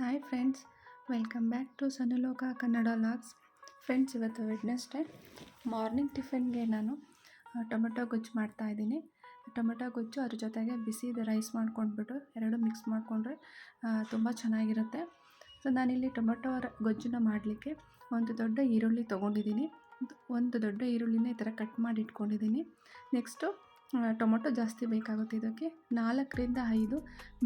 Hi friends welcome back to Sanuloka Kannada vlogs friends ಇವತ್ತು Wednesday morning ಟಿಫಿನ್ಗೆ ನಾನು tomato ಗೊಜ್ಜು ಮಾಡ್ತಾ ಇದ್ದೀನಿ. ಟೊಮೆಟೊ ಗೊಜ್ಜು ಅದ್ರ ಜೊತೆಗೆ ಬಿಸಿ ರೈಸ್ ಮಾಡ್ಕೊಂಡ್ಬಿಟ್ಟು ಎರಡು ಮಿಕ್ಸ್ ಮಾಡಿಕೊಂಡ್ರೆ ತುಂಬ ಚೆನ್ನಾಗಿರುತ್ತೆ. ಸೊ ನಾನಿಲ್ಲಿ ಟೊಮೆಟೊ ಗೊಜ್ಜನ್ನ ಮಾಡಲಿಕ್ಕೆ ಒಂದು ದೊಡ್ಡ ಈರುಳ್ಳಿ ತೊಗೊಂಡಿದ್ದೀನಿ. ಒಂದು ದೊಡ್ಡ ಈರುಳ್ಳಿನ ಈ ಥರ ಕಟ್ ಮಾಡಿ ಇಟ್ಕೊಂಡಿದ್ದೀನಿ. ನೆಕ್ಸ್ಟು ಟೊಮೊಟೊ ಜಾಸ್ತಿ ಬೇಕಾಗುತ್ತೆ ಇದಕ್ಕೆ. ನಾಲ್ಕರಿಂದ ಐದು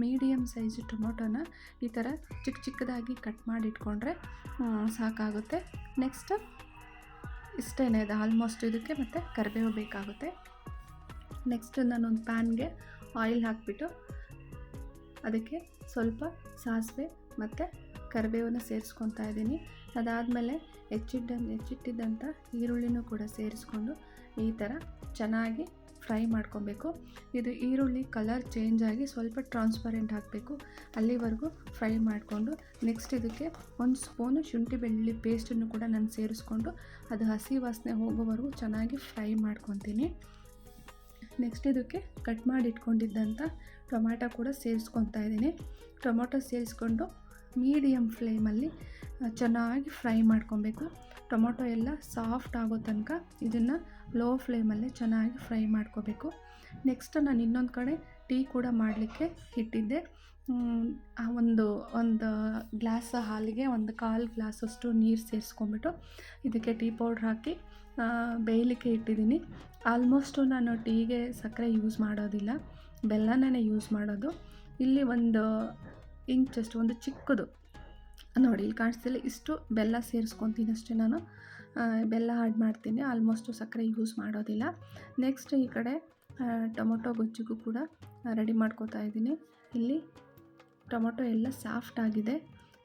ಮೀಡಿಯಮ್ ಸೈಜ್ ಟೊಮೊಟೊನ ಈ ಥರ ಚಿಕ್ಕ ಚಿಕ್ಕದಾಗಿ ಕಟ್ ಮಾಡಿ ಇಟ್ಕೊಂಡ್ರೆ ಸಾಕಾಗುತ್ತೆ. ನೆಕ್ಸ್ಟ್ ಇಷ್ಟೇನೆ ಅದು ಆಲ್ಮೋಸ್ಟ್ ಇದಕ್ಕೆ ಮತ್ತು ಕರಿಬೇವು ಬೇಕಾಗುತ್ತೆ. ನೆಕ್ಸ್ಟ್ ನಾನೊಂದು ಪ್ಯಾನ್ಗೆ ಆಯಿಲ್ ಹಾಕಿಬಿಟ್ಟು ಅದಕ್ಕೆ ಸ್ವಲ್ಪ ಸಾಸಿವೆ ಮತ್ತು ಕರಿಬೇವನ್ನ ಸೇರಿಸ್ಕೊತಾ ಇದ್ದೀನಿ. ಅದಾದಮೇಲೆ ಹೆಚ್ಚಿಟ್ಟ ಹೆಚ್ಚಿಟ್ಟಿದ್ದಂಥ ಈರುಳ್ಳಿನೂ ಕೂಡ ಸೇರಿಸ್ಕೊಂಡು ಈ ಥರ ಚೆನ್ನಾಗಿ ಫ್ರೈ ಮಾಡ್ಕೊಬೇಕು. ಇದು ಈರುಳ್ಳಿ ಕಲರ್ ಚೇಂಜ್ ಆಗಿ ಸ್ವಲ್ಪ ಟ್ರಾನ್ಸ್ಪರೆಂಟ್ ಹಾಕಬೇಕು. ಅಲ್ಲಿವರೆಗೂ ಫ್ರೈ ಮಾಡಿಕೊಂಡು ನೆಕ್ಸ್ಟ್ ಇದಕ್ಕೆ ಒಂದು ಸ್ಪೂನು ಶುಂಠಿ ಬೆಳ್ಳುಳ್ಳಿ ಪೇಸ್ಟನ್ನು ಕೂಡ ನಾನು ಸೇರಿಸ್ಕೊಂಡು ಅದು ಹಸಿ ವಾಸನೆ ಹೋಗೋವರೆಗೂ ಚೆನ್ನಾಗಿ ಫ್ರೈ ಮಾಡ್ಕೊತೀನಿ. ನೆಕ್ಸ್ಟ್ ಇದಕ್ಕೆ ಕಟ್ ಮಾಡಿ ಇಟ್ಕೊಂಡಿದ್ದಂಥ ಟೊಮ್ಯಾಟೊ ಕೂಡ ಸೇರಿಸ್ಕೊತಾ ಇದ್ದೀನಿ. ಟೊಮೊಟೊ ಸೇರಿಸ್ಕೊಂಡು ಮೀಡಿಯಮ್ ಫ್ಲೇಮಲ್ಲಿ ಚೆನ್ನಾಗಿ ಫ್ರೈ ಮಾಡ್ಕೊಬೇಕು. ಟೊಮೊಟೊ ಎಲ್ಲ ಸಾಫ್ಟ್ ಆಗೋ ತನಕ ಇದನ್ನು ಲೋ ಫ್ಲೇಮಲ್ಲೇ ಚೆನ್ನಾಗಿ ಫ್ರೈ ಮಾಡ್ಕೋಬೇಕು. ನೆಕ್ಸ್ಟ್ ನಾನು ಇನ್ನೊಂದು ಕಡೆ ಟೀ ಕೂಡ ಮಾಡಲಿಕ್ಕೆ ಇಟ್ಟಿದ್ದೆ. ಒಂದು ಒಂದು ಗ್ಲಾಸ್ ಹಾಲಿಗೆ ಒಂದು ಕಾಲು ಗ್ಲಾಸಷ್ಟು ನೀರು ಸೇರಿಸ್ಕೊಂಬಿಟ್ಟು ಇದಕ್ಕೆ ಟೀ ಪೌಡ್ರ್ ಹಾಕಿ ಬೇಯಲಿಕ್ಕೆ ಇಟ್ಟಿದ್ದೀನಿ. ಆಲ್ಮೋಸ್ಟು ನಾನು ಟೀಗೆ ಸಕ್ಕರೆ ಯೂಸ್ ಮಾಡೋದಿಲ್ಲ. ಬೆಲ್ಲನೇ ಯೂಸ್ ಮಾಡೋದು. ಇಲ್ಲಿ ಒಂದು ಇಂಚಷ್ಟು ಒಂದು ಚಿಕ್ಕದು ನೋಡಿ, ಇಲ್ಲಿ ಕಾಣಿಸ್ತಿಲ್ಲ, ಇಷ್ಟು ಬೆಲ್ಲ ಸೇರಿಸ್ಕೊತೀನಿ ಅಷ್ಟೇ ನಾನು. ಬೆಲ್ಲ ಆ್ಯಡ್ ಮಾಡ್ತೀನಿ ಆಲ್ಮೋಸ್ಟು ಸಕ್ಕರೆ ಯೂಸ್ ಮಾಡೋದಿಲ್ಲ. ನೆಕ್ಸ್ಟ್ ಈ ಕಡೆ ಟೊಮೊಟೊ ಗೊಜ್ಜಿಗೂ ಕೂಡ ರೆಡಿ ಮಾಡ್ಕೋತಾ ಇದ್ದೀನಿ. ಇಲ್ಲಿ ಟೊಮೊಟೊ ಎಲ್ಲ ಸಾಫ್ಟ್ ಆಗಿದೆ.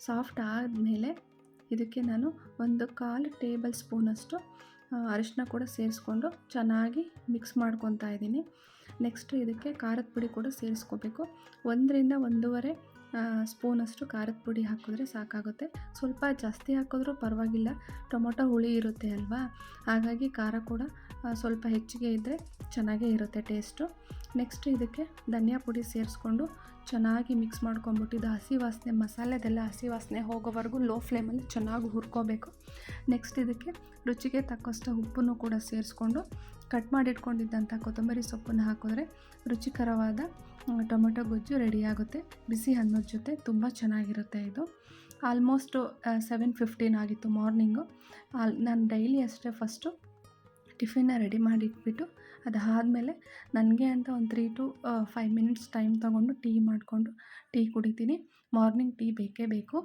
ಸಾಫ್ಟ್ ಆದಮೇಲೆ ಇದಕ್ಕೆ ನಾನು ಒಂದು ಕಾಲು ಟೇಬಲ್ ಸ್ಪೂನಷ್ಟು ಅರಿಶಿನ ಕೂಡ ಸೇರಿಸ್ಕೊಂಡು ಚೆನ್ನಾಗಿ ಮಿಕ್ಸ್ ಮಾಡ್ಕೊತಾ ಇದ್ದೀನಿ. ನೆಕ್ಸ್ಟು ಇದಕ್ಕೆ ಖಾರದ ಪುಡಿ ಕೂಡ ಸೇರಿಸ್ಕೋಬೇಕು. ಒಂದರಿಂದ ಒಂದೂವರೆ ಸ್ಪೂನಷ್ಟು ಖಾರದ ಪುಡಿ ಹಾಕಿದ್ರೆ ಸಾಕಾಗುತ್ತೆ. ಸ್ವಲ್ಪ ಜಾಸ್ತಿ ಹಾಕಿದ್ರೂ ಪರವಾಗಿಲ್ಲ. ಟೊಮೊಟೊ ಹುಳಿ ಇರುತ್ತೆ ಅಲ್ವಾ? ಹಾಗಾಗಿ ಖಾರ ಕೂಡ ಸ್ವಲ್ಪ ಹೆಚ್ಚಿಗೆ ಇದ್ದರೆ ಚೆನ್ನಾಗೇ ಇರುತ್ತೆ ಟೇಸ್ಟು ನೆಕ್ಸ್ಟ್ ಇದಕ್ಕೆ ಧನಿಯಾ ಪುಡಿ ಸೇರಿಸ್ಕೊಂಡು ಚೆನ್ನಾಗಿ ಮಿಕ್ಸ್ ಮಾಡ್ಕೊಂಬಿಟ್ಟು ಇದು ಹಸಿ ವಾಸನೆ, ಮಸಾಲೆದೆಲ್ಲ ಹಸಿ ವಾಸನೆ ಹೋಗೋವರೆಗೂ ಲೋ ಫ್ಲೇಮಲ್ಲಿ ಚೆನ್ನಾಗಿ ಹುರ್ಕೋಬೇಕು. ನೆಕ್ಸ್ಟ್ ಇದಕ್ಕೆ ರುಚಿಗೆ ತಕ್ಕಷ್ಟು ಉಪ್ಪನ್ನು ಕೂಡ ಸೇರಿಸ್ಕೊಂಡು ಕಟ್ ಮಾಡಿಟ್ಕೊಂಡಿದ್ದಂಥ ಕೊತ್ತಂಬರಿ ಸೊಪ್ಪನ್ನು ಹಾಕಿದ್ರೆ ರುಚಿಕರವಾದ ಟೊಮೆಟೊ ಗೊಜ್ಜು ರೆಡಿಯಾಗುತ್ತೆ ಬಿಸಿ ಅನ್ನದ ಜೊತೆ ತುಂಬ ಚೆನ್ನಾಗಿರುತ್ತೆ ಇದು. ಆಲ್ಮೋಸ್ಟು ಸೆವೆನ್ ಫಿಫ್ಟೀನ್ ಆಗಿತ್ತು ಮಾರ್ನಿಂಗು ಆಲ್ ನಾನು ಡೈಲಿ ಅಷ್ಟೇ ಫಸ್ಟು ಟಿಫಿನ್ನ ರೆಡಿ ಮಾಡಿ ಇಟ್ಬಿಟ್ಟು ಅದಾದಮೇಲೆ ನನಗೆ ಅಂತ ಒಂದು three to five minutes time ತೊಗೊಂಡು ಟೀ ಮಾಡಿಕೊಂಡು ಟೀ ಕುಡಿತೀನಿ. ಮಾರ್ನಿಂಗ್ ಟೀ ಬೇಕೇ ಬೇಕು.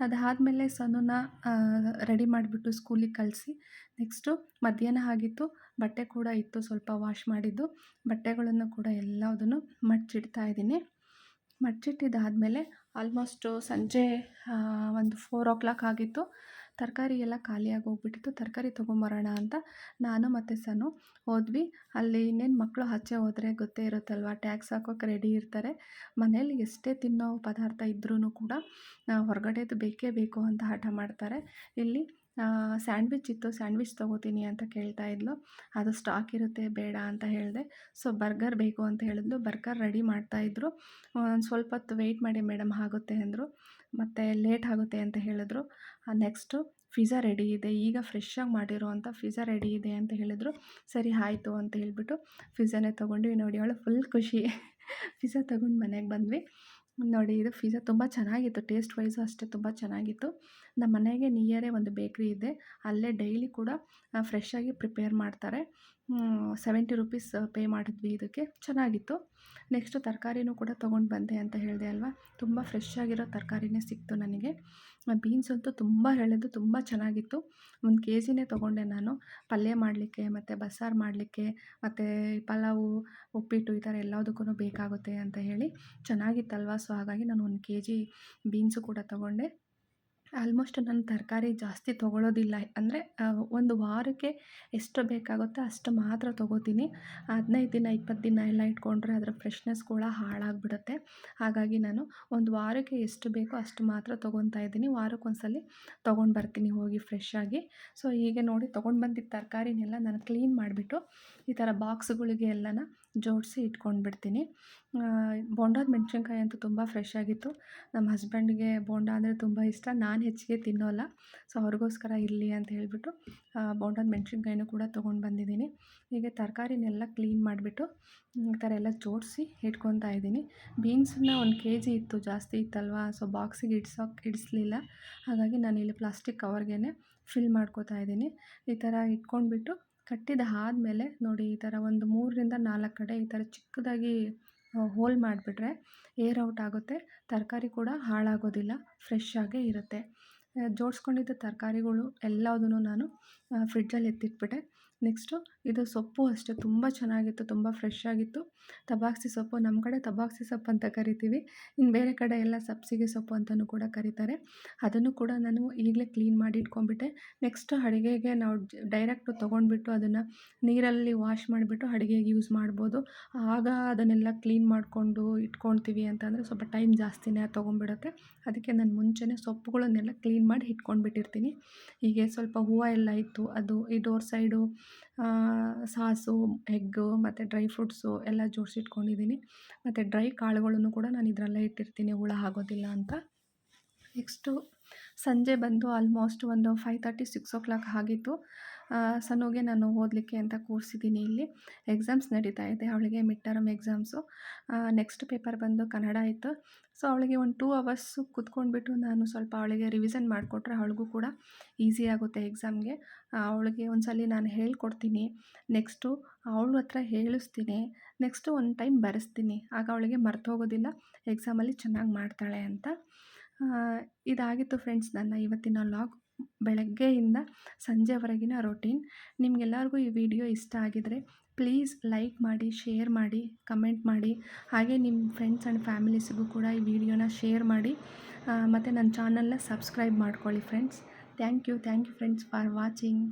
ಅದಾದಮೇಲೆ ಸನುನ ರೆಡಿ ಮಾಡಿಬಿಟ್ಟು ಸ್ಕೂಲಿಗೆ ಕಳಿಸಿ. ನೆಕ್ಸ್ಟು ಮಧ್ಯಾಹ್ನ ಆಗಿತ್ತು. ಬಟ್ಟೆ ಕೂಡ ಇತ್ತು ಸ್ವಲ್ಪ ವಾಶ್ ಮಾಡಿದ್ದು. ಬಟ್ಟೆಗಳನ್ನು ಕೂಡ ಎಲ್ಲದನ್ನು ಮಡ್ಚಿಡ್ತಾ ಇದ್ದೀನಿ. ಮಡ್ಚಿಟ್ಟಿದ್ದಾದಮೇಲೆ ಆಲ್ಮೋಸ್ಟು ಸಂಜೆ ಒಂದು ಫೋರ್ ಓ ಕ್ಲಾಕ್ ಆಗಿತ್ತು. ತರಕಾರಿ ಎಲ್ಲ ಖಾಲಿಯಾಗಿ ಹೋಗ್ಬಿಟ್ಟಿತ್ತು. ತರಕಾರಿ ತೊಗೊಂಬರೋಣ ಅಂತ ನಾನು ಮತ್ತು ಸನು ಹೋದ್ವಿ. ಅಲ್ಲಿ ಇನ್ನೇನು ಮಕ್ಕಳು ಆಚೆ ಹೋದರೆ ಗೊತ್ತೇ ಇರುತ್ತಲ್ವ? ಟ್ಯಾಕ್ಸ್ ಹಾಕೋಕೆ ರೆಡಿ ಇರ್ತಾರೆ. ಮನೇಲಿ ಎಷ್ಟೇ ತಿನ್ನೋ ಪದಾರ್ಥ ಇದ್ರೂ ಕೂಡ ಹೊರಗಡೆದು ಬೇಕೇ ಬೇಕು ಅಂತ ಹಠ ಮಾಡ್ತಾರೆ. ಇಲ್ಲಿ ಸ್ಯಾಂಡ್ವಿಚ್ ಇತ್ತು, ಸ್ಯಾಂಡ್ವಿಚ್ ತೊಗೋತೀನಿ ಅಂತ ಕೇಳ್ತಾ ಇದ್ಲು. ಅದು ಸ್ಟಾಕ್ ಇರುತ್ತೆ, ಬೇಡ ಅಂತ ಹೇಳಿದೆ. ಸೊ, ಬರ್ಗರ್ ಬೇಕು ಅಂತ ಹೇಳಿದ್ಲು. ಬರ್ಗರ್ ರೆಡಿ ಮಾಡ್ತಾಯಿದ್ರು ಒಂದು ಸ್ವಲ್ಪ ಹೊತ್ತು ವೆಯ್ಟ್ ಮಾಡಿ ಮೇಡಮ್ ಆಗುತ್ತೆ ಅಂದರು. ಮತ್ತು ಲೇಟ್ ಆಗುತ್ತೆ ಅಂತ ಹೇಳಿದ್ರು. ನೆಕ್ಸ್ಟು ಫಿಝಾ ರೆಡಿ ಇದೆ. ಈಗ ಫ್ರೆಶ್ಶಾಗಿ ಮಾಡಿರೋವಂಥ ಫಿಝಾ ರೆಡಿ ಇದೆ ಅಂತ ಹೇಳಿದ್ರು. ಸರಿ, ಆಯಿತು ಅಂತ ಹೇಳಿಬಿಟ್ಟು ಫಿಝಾನೇ ತೊಗೊಂಡ್ವಿ. ನೋಡಿ, ಅವಳು ಫುಲ್ ಖುಷಿ. ಪಿಜ್ಜಾ ತೊಗೊಂಡು ಮನೆಗೆ ಬಂದ್ವಿ. ನೋಡಿ, ಇದು ಫಿಝಾ ತುಂಬ ಚೆನ್ನಾಗಿತ್ತು. ಟೇಸ್ಟ್ ವೈಸು ಅಷ್ಟೇ ತುಂಬ ಚೆನ್ನಾಗಿತ್ತು. ನಮ್ಮ ಮನೆಗೆ ನಿಯರೇ ಒಂದು ಬೇಕ್ರಿ ಇದೆ. ಅಲ್ಲೇ ಡೈಲಿ ಕೂಡ ಫ್ರೆಶ್ಶಾಗಿ ಪ್ರಿಪೇರ್ ಮಾಡ್ತಾರೆ. ಸೆವೆಂಟಿ ರುಪೀಸ್ ಪೇ ಮಾಡಿದ್ವಿ ಇದಕ್ಕೆ. ಚೆನ್ನಾಗಿತ್ತು. ನೆಕ್ಸ್ಟು ತರಕಾರಿನೂ ಕೂಡ ತೊಗೊಂಡು ಬಂದೆ ಅಂತ ಹೇಳಿದೆ ಅಲ್ವಾ? ತುಂಬ ಫ್ರೆಶ್ ಆಗಿರೋ ತರಕಾರಿನೇ ಸಿಕ್ತು ನನಗೆ. ಬೀನ್ಸ್ ಅಂತೂ ತುಂಬ ಹೇಳಿದ್ದು ತುಂಬ ಚೆನ್ನಾಗಿತ್ತು. ಒಂದು ಕೆ ಜಿನೇ ತೊಗೊಂಡೆ ನಾನು. ಪಲ್ಯ ಮಾಡಲಿಕ್ಕೆ, ಮತ್ತು ಬಸ್ಸಾರು ಮಾಡಲಿಕ್ಕೆ, ಮತ್ತು ಪಲಾವು, ಉಪ್ಪಿಟ್ಟು ಈ ಥರ ಎಲ್ಲದಕ್ಕೂ ಬೇಕಾಗುತ್ತೆ ಅಂತ ಹೇಳಿ. ಚೆನ್ನಾಗಿತ್ತಲ್ವಾ? ಸೊ ಹಾಗಾಗಿ ನಾನು ಒಂದು ಕೆ ಜಿ ಬೀನ್ಸು ಕೂಡ ತೊಗೊಂಡೆ. ಆಲ್ಮೋಸ್ಟ್ ನಾನು ತರಕಾರಿ ಜಾಸ್ತಿ ತೊಗೊಳ್ಳೋದಿಲ್ಲ ಅಂದರೆ ಒಂದು ವಾರಕ್ಕೆ ಎಷ್ಟು ಬೇಕಾಗುತ್ತೋ ಅಷ್ಟು ಮಾತ್ರ ತೊಗೋತೀನಿ. ಹದಿನೈದು ದಿನ, ಇಪ್ಪತ್ತು ದಿನ ಎಲ್ಲ ಇಟ್ಕೊಂಡ್ರೆ ಅದರ ಫ್ರೆಶ್ನೆಸ್ ಕೂಡ ಹಾಳಾಗಿಬಿಡುತ್ತೆ. ಹಾಗಾಗಿ ನಾನು ಒಂದು ವಾರಕ್ಕೆ ಎಷ್ಟು ಬೇಕೋ ಅಷ್ಟು ಮಾತ್ರ ತೊಗೊತಾ ಇದ್ದೀನಿ. ವಾರಕ್ಕೊಂದ್ಸಲ ತೊಗೊಂಡು ಬರ್ತೀನಿ ಹೋಗಿ ಫ್ರೆಶ್ ಆಗಿ. ಸೊ ಹೀಗೆ ನೋಡಿ ತೊಗೊಂಡು ಬಂದಿದ್ದ ತರಕಾರಿನೆಲ್ಲ ನಾನು ಕ್ಲೀನ್ ಮಾಡಿಬಿಟ್ಟು ಈ ಥರ ಬಾಕ್ಸ್ಗಳಿಗೆ ಎಲ್ಲನ ಜೋಡಿಸಿ ಇಟ್ಕೊಂಡ್ಬಿಡ್ತೀನಿ. ಬೋಂಡದ ಮೆಣಸಿನ್ಕಾಯಿ ಅಂತೂ ತುಂಬ ಫ್ರೆಶ್ ಆಗಿತ್ತು. ನಮ್ಮ ಹಸ್ಬೆಂಡ್ಗೆ ಬೋಂಡ ಅಂದರೆ ತುಂಬ ಇಷ್ಟ. ನಾನು ಹೆಚ್ಚಿಗೆ ತಿನ್ನೋಲ್ಲ. ಸೊ ಅವ್ರಿಗೋಸ್ಕರ ಇರಲಿ ಅಂತ ಹೇಳಿಬಿಟ್ಟು ಬೋಂಡಾದ ಮೆಣಸಿನ್ಕಾಯಿನೂ ಕೂಡ ತೊಗೊಂಡು ಬಂದಿದ್ದೀನಿ. ಹೀಗೆ ತರಕಾರಿನೆಲ್ಲ ಕ್ಲೀನ್ ಮಾಡಿಬಿಟ್ಟು, ಈ ಥರ ಎಲ್ಲ ಜೋಡಿಸಿ ಇಟ್ಕೊತಾ ಇದ್ದೀನಿ. ಬೀನ್ಸನ್ನ ಒಂದು ಕೆ ಜಿ ಇತ್ತು, ಜಾಸ್ತಿ ಇತ್ತಲ್ವಾ? ಸೊ ಬಾಕ್ಸಿಗೆ ಇಡ್ಸೋಕೆ ಇಡಿಸ್ಲಿಲ್ಲ. ಹಾಗಾಗಿ ನಾನು ಇಲ್ಲಿ ಪ್ಲಾಸ್ಟಿಕ್ ಕವರ್ಗೆ ಫಿಲ್ ಮಾಡ್ಕೋತಾ ಇದ್ದೀನಿ. ಈ ಥರ ಇಟ್ಕೊಂಡ್ಬಿಟ್ಟು, ಕಟ್ಟಿದ ಆದಮೇಲೆ ನೋಡಿ, ಈ ಥರ ಒಂದು ಮೂರರಿಂದ ನಾಲ್ಕು ಕಡೆ ಈ ಥರ ಚಿಕ್ಕದಾಗಿ ಹೋಲ್ ಮಾಡಿಬಿಟ್ರೆ ಏರ್ ಔಟ್ ಆಗುತ್ತೆ. ತರಕಾರಿ ಕೂಡ ಹಾಳಾಗೋದಿಲ್ಲ ಫ್ರೆಶ್ ಆಗೇ ಇರುತ್ತೆ. ಜೋಡಿಸ್ಕೊಂಡಿದ್ದ ತರಕಾರಿಗಳು ಎಲ್ಲದನ್ನೂ ನಾನು ಫ್ರಿಡ್ಜಲ್ಲಿ ಎತ್ತಿಟ್ಬಿಟ್ಟೆ. ನೆಕ್ಸ್ಟು ಇದು ಸೊಪ್ಪು ಅಷ್ಟೇ, ತುಂಬ ಚೆನ್ನಾಗಿತ್ತು, ತುಂಬ ಫ್ರೆಶ್ ಆಗಿತ್ತು. ತಬಾಕ್ಸಿ ಸೊಪ್ಪು, ನಮ್ಮ ಕಡೆ ತಬಾಕ್ಸಿ ಸೊಪ್ಪು ಅಂತ ಕರಿತೀವಿ. ಇನ್ನು ಬೇರೆ ಕಡೆ ಎಲ್ಲ ಸಬ್ಸಿಗೆ ಸೊಪ್ಪು ಅಂತಲೂ ಕೂಡ ಕರೀತಾರೆ. ಅದನ್ನು ಕೂಡ ನಾನು ಈಗಲೇ ಕ್ಲೀನ್ ಮಾಡಿ ಇಟ್ಕೊಂಡ್ಬಿಟ್ಟೆ. ನೆಕ್ಸ್ಟ್ ಅಡುಗೆಗೆ ನಾವು ಡೈರೆಕ್ಟು ತೊಗೊಂಡ್ಬಿಟ್ಟು ಅದನ್ನು ನೀರಲ್ಲಿ ವಾಶ್ ಮಾಡಿಬಿಟ್ಟು ಅಡುಗೆಗೆ ಯೂಸ್ ಮಾಡ್ಬೋದು. ಆಗ ಅದನ್ನೆಲ್ಲ ಕ್ಲೀನ್ ಮಾಡಿಕೊಂಡು ಇಟ್ಕೊಳ್ತೀವಿ ಅಂತಂದರೆ ಸ್ವಲ್ಪ ಟೈಮ್ ಜಾಸ್ತಿನೇ ತೊಗೊಂಡ್ಬಿಡುತ್ತೆ. ಅದಕ್ಕೆ ನಾನು ಮುಂಚೆನೇ ಸೊಪ್ಪುಗಳನ್ನೆಲ್ಲ ಕ್ಲೀನ್ ಮಾಡಿ ಇಟ್ಕೊಂಡ್ಬಿಟ್ಟಿರ್ತೀನಿ. ಹೀಗೆ ಸ್ವಲ್ಪ ಹೂವು ಎಲ್ಲ ಇತ್ತು, ಅದು ಈ ಡೋರ್ ಸೈಡು ಸಾಸು, ಎಗ್ಗು ಮತ್ತು ಡ್ರೈ ಫ್ರೂಟ್ಸು ಎಲ್ಲ ಜೋಡಿಸಿಟ್ಕೊಂಡಿದ್ದೀನಿ. ಮತ್ತು ಡ್ರೈ ಕಾಳುಗಳನ್ನು ಕೂಡ ನಾನು ಇದರಲ್ಲೇ ಇಟ್ಟಿರ್ತೀನಿ, ಹುಳ ಆಗೋದಿಲ್ಲ ಅಂತ. ನೆಕ್ಸ್ಟು ಸಂಜೆ ಬಂದು ಆಲ್ಮೋಸ್ಟ್ ಒಂದು five thirty six o'clock ಆಗಿತ್ತು. ಸನ್ನುಗೆ ನಾನು ಓದಲಿಕ್ಕೆ ಅಂತ ಕೂರಿಸಿದ್ದೀನಿ ಇಲ್ಲಿ. ಎಕ್ಸಾಮ್ಸ್ ನಡೀತಾ ಇದೆ, ಅವಳಿಗೆ mid term exams next paper ಬಂದು ಕನ್ನಡ ಇತ್ತು ಸೊ ಅವಳಿಗೆ ಒಂದು ಟೂ ಅವರ್ಸು ಕುತ್ಕೊಂಡ್ಬಿಟ್ಟು ನಾನು ಸ್ವಲ್ಪ ಅವಳಿಗೆ ರಿವಿಸನ್ ಮಾಡಿಕೊಟ್ರೆ ಅವಳಿಗೂ ಕೂಡ ಈಸಿ ಆಗುತ್ತೆ ಎಕ್ಸಾಮ್ಗೆ ಅವಳಿಗೆ ಒಂದು ಸಲ ನಾನು ಹೇಳ್ಕೊಡ್ತೀನಿ. ನೆಕ್ಸ್ಟು ಅವಳ ಹತ್ರ ಹೇಳಿಸ್ತೀನಿ. ನೆಕ್ಸ್ಟು ಒಂದು ಟೈಮ್ ಬರೆಸ್ತೀನಿ. ಆಗ ಅವಳಿಗೆ ಮರ್ತೋಗೋದಿಲ್ಲ ಎಕ್ಸಾಮಲ್ಲಿ ಚೆನ್ನಾಗಿ ಮಾಡ್ತಾಳೆ ಅಂತ. ಇದಾಗಿತ್ತು ಫ್ರೆಂಡ್ಸ್ ನನ್ನ ಇವತ್ತಿನ ಲಾಗ್ ಬೆಳಗ್ಗೆಯಿಂದ ಸಂಜೆವರೆಗಿನ ರೊಟೀನ್ ನಿಮಗೆಲ್ಲರಿಗೂ ಈ ವಿಡಿಯೋ ಇಷ್ಟ ಆಗಿದರೆ ಪ್ಲೀಸ್ ಲೈಕ್ ಮಾಡಿ ಶೇರ್ ಮಾಡಿ ಕಮೆಂಟ್ ಮಾಡಿ. ಹಾಗೆ ನಿಮ್ಮ ಫ್ರೆಂಡ್ಸ್ ಆ್ಯಂಡ್ ಫ್ಯಾಮಿಲೀಸ್ಗೂ ಕೂಡ ಈ ವಿಡಿಯೋನ ಶೇರ್ ಮಾಡಿ. ಮತ್ತು ನನ್ನ ಚಾನಲ್ನ ಸಬ್ಸ್ಕ್ರೈಬ್ ಮಾಡ್ಕೊಳ್ಳಿ friends thank you thank you friends for watching